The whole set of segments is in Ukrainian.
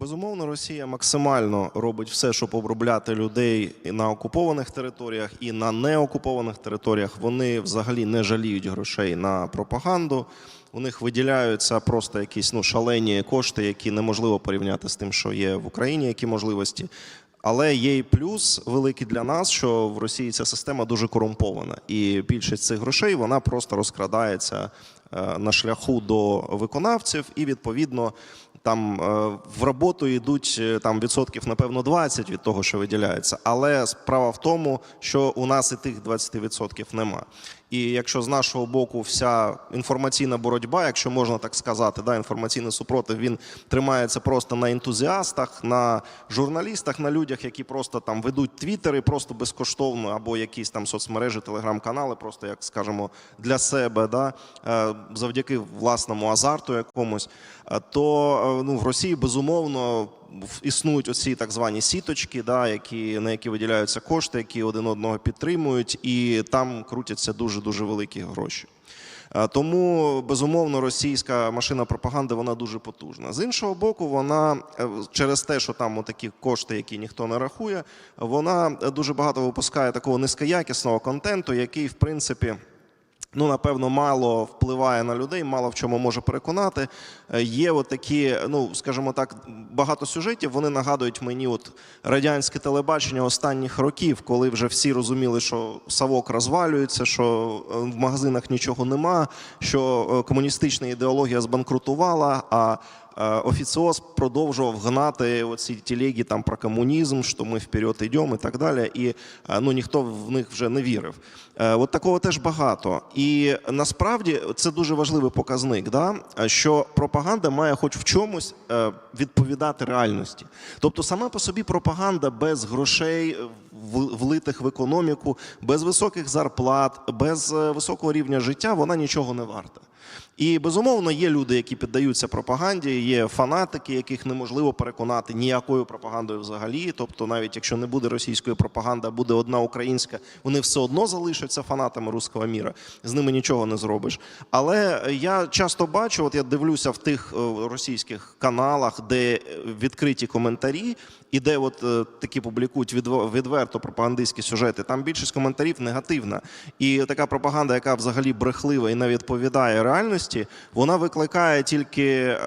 Безумовно, Росія максимально робить все, щоб обробляти людей і на окупованих територіях і на неокупованих територіях. Вони взагалі не жаліють грошей на пропаганду. У них виділяються просто якісь ну шалені кошти, які неможливо порівняти з тим, що є в Україні, які можливості. Але є і плюс великий для нас, що в Росії ця система дуже корумпована, і більшість цих грошей вона просто розкрадається е, на шляху до виконавців, і відповідно там е, в роботу йдуть е, там відсотків, напевно, 20 від того, що виділяється. Але справа в тому, що у нас і тих 20% нема. І якщо з нашого боку вся інформаційна боротьба, якщо можна так сказати, да, інформаційний супротив, він тримається просто на ентузіастах, на журналістах, на людях, які просто там ведуть твіттери, просто безкоштовно, або якісь там соцмережі, телеграм-канали, просто як скажемо, для себе, да, е, завдяки власному азарту якомусь, е, то е, ну, в Росії безумовно існують оці так звані сіточки, да, які, на які виділяються кошти, які один одного підтримують, і там крутяться дуже дуже великі гроші. Тому безумовно російська машина пропаганди вона дуже потужна. З іншого боку, вона е, через те, що там такі кошти, які ніхто не рахує, вона е, дуже багато випускає такого низькоякісного контенту, який в принципі. Ну, напевно, мало впливає на людей, мало в чому може переконати. Е, Є от такі, ну скажімо так, багато сюжетів. Вони нагадують мені от радянське телебачення останніх років, коли вже всі розуміли, що савок розвалюється, що е, в магазинах нічого нема, що е, комуністична ідеологія збанкрутувала. а е, Офіціоз продовжував гнати оці телеги там про комунізм, що ми вперед йдемо і так далі. І е, ну ніхто в них вже не вірив. Е, От такого теж багато. І насправді це дуже важливий показник, да? що пропаганда має хоч в чомусь відповідати реальності. Тобто, сама по собі пропаганда без грошей, влитих в економіку, без високих зарплат, без високого рівня життя, вона нічого не варта. І безумовно є люди, які піддаються пропаганді, є фанатики, яких неможливо переконати ніякою пропагандою взагалі. Тобто, навіть якщо не буде російської пропаганди, а буде одна українська, вони все одно залишаться фанатами руського міра. З ними нічого не зробиш. Але я часто бачу, от я дивлюся в тих е, російських каналах, де е, відкриті коментарі, і де от е, такі публікують відверто пропагандистські сюжети. Там більшість коментарів негативна. І така пропаганда, яка взагалі брехлива і не відповідає реальності, вона викликає тільки е,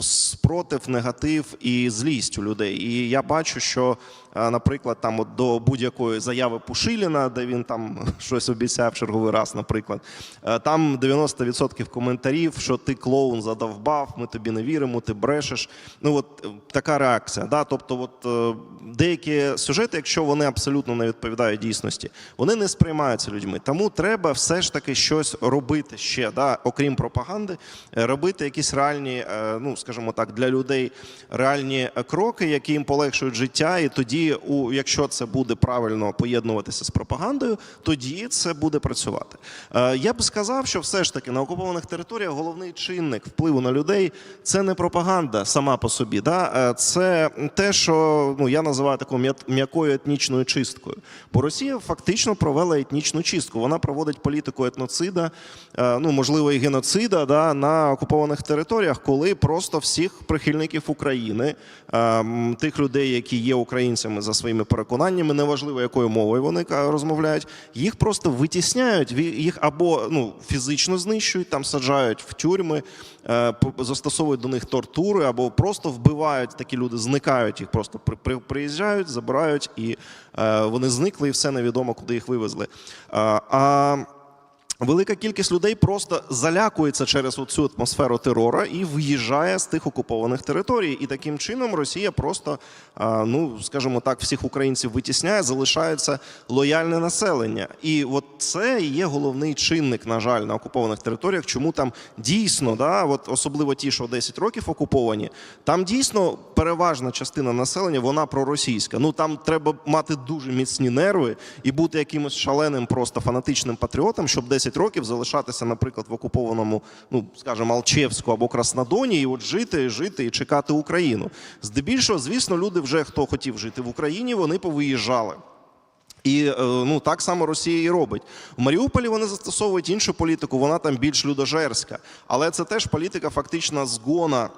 спротив, негатив і злість у людей. І я бачу, що, наприклад, там от до будь-якої заяви Пушиліна, де він там щось обіцяв черговий раз, наприклад, е, там 90% коментарів, що ти клоун задовбав, ми тобі не віримо, ти брешеш. Ну от е, така реакція. Да? Тобто, от е, деякі сюжети, якщо вони абсолютно не відповідають дійсності, вони не сприймаються людьми. Тому треба все ж таки щось робити ще, да? окрім пропаганди, робити якісь реальні, ну скажімо так, для людей реальні кроки, які їм полегшують життя. І тоді, у якщо це буде правильно поєднуватися з пропагандою, тоді це буде працювати. Е, Я б сказав, що все ж таки на окупованих територіях головний чинник впливу на людей це не пропаганда сама по собі. Да? Е, Це те, що ну я називаю такою м'я- м'якою етнічною чисткою. Бо Росія фактично провела етнічну чистку. Вона проводить політику етноцида, е, ну можливо, і геноцида да, на окупованих територіях, коли просто всіх прихильників України, е, тих людей, які є українцями за своїми переконаннями, неважливо якою мовою вони розмовляють, їх просто витісняють, їх або ну фізично знищують, там саджають в тюрми, е, застосовують до них тортури, або просто вбивають. Такі люди зникають, їх просто при- при- приїжджають, забирають, і е, вони зникли, і все невідомо, куди їх вивезли. А, а Велика кількість людей просто залякується через цю атмосферу терора і виїжджає з тих окупованих територій. І таким чином Росія просто, ну скажімо так, всіх українців витісняє, залишається лояльне населення. І от це є головний чинник, на жаль, на окупованих територіях. Чому там дійсно, да, от особливо ті, що 10 років окуповані, там дійсно переважна частина населення вона проросійська. Ну там треба мати дуже міцні нерви і бути якимось шаленим, просто фанатичним патріотом, щоб 10 років залишатися, наприклад, в окупованому, ну скажімо, Алчевську або Краснодоні, і от жити, жити і чекати Україну. Здебільшого, звісно, люди вже хто хотів жити в Україні, вони повиїжджали. І е, ну так само Росія і робить. В Маріуполі вони застосовують іншу політику, вона там більш людожерська. Але це теж політика фактично згона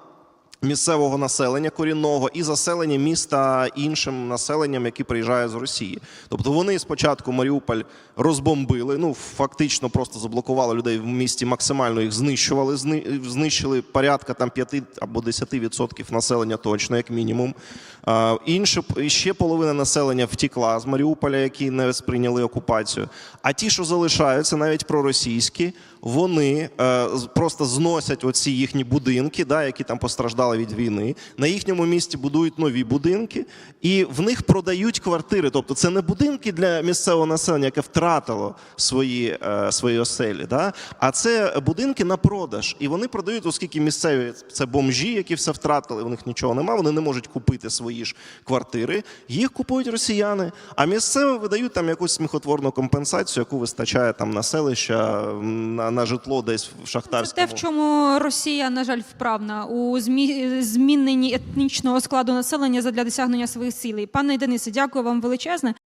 місцевого населення корінного і заселення міста іншим населенням, які приїжджає з Росії. Тобто вони спочатку Маріуполь розбомбили, ну фактично просто заблокували людей в місті, максимально їх знищували, знищили порядка там 5 або 10% населення точно, як мінімум. Інше ще половина населення втікла з Маріуполя, які не сприйняли окупацію. А ті, що залишаються, навіть проросійські, вони е, просто зносять оці їхні будинки, да, які там постраждали від війни. На їхньому місці будують нові будинки, і в них продають квартири. Тобто, це не будинки для місцевого населення, яке втратило свої, е, свої оселі, да, а це будинки на продаж. І вони продають, оскільки місцеві це бомжі, які все втратили, у них нічого немає, вони не можуть купити свої ж квартири. Їх купують росіяни, а місцеві видають там якусь сміхотворну компенсацію, яку вистачає там на селища, на, на житло десь в Це те, в чому Росія, на жаль, вправна у змі... зміненні етнічного складу населення задля досягнення своїх цілей. Пане Денисе, дякую вам величезне.